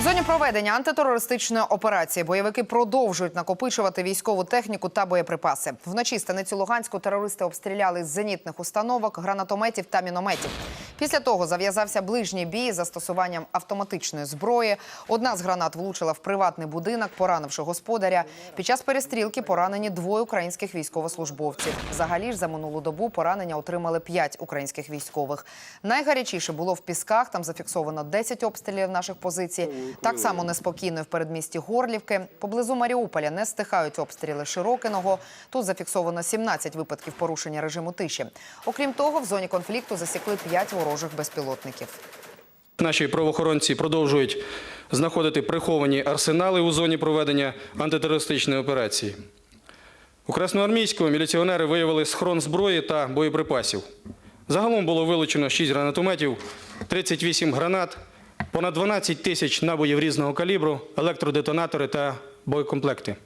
зоні проведення антитерористичної операції бойовики продовжують накопичувати військову техніку та боєприпаси. Вночі станицю Луганську терористи обстріляли з зенітних установок, гранатометів та мінометів. Після того зав'язався ближній бій з застосуванням автоматичної зброї. Одна з гранат влучила в приватний будинок, поранивши господаря. Під час перестрілки поранені двоє українських військовослужбовців. Взагалі ж за минулу добу поранення отримали п'ять українських військових. Найгарячіше було в Пісках. Там зафіксовано 10 обстрілів наших позицій. Так само неспокійно в передмісті Горлівки. Поблизу Маріуполя не стихають обстріли Широкиного. Тут зафіксовано 17 випадків порушення режиму тиші. Окрім того, в зоні конфлікту засікли 5 ворожих безпілотників. Наші правоохоронці продовжують знаходити приховані арсенали у зоні проведення антитерористичної операції. У Красноармійську міліціонери виявили схрон зброї та боєприпасів. Загалом було вилучено 6 гранатометів, 38 гранат, понад 12 тисяч набоїв різного калібру, електродетонатори та боєкомплекти.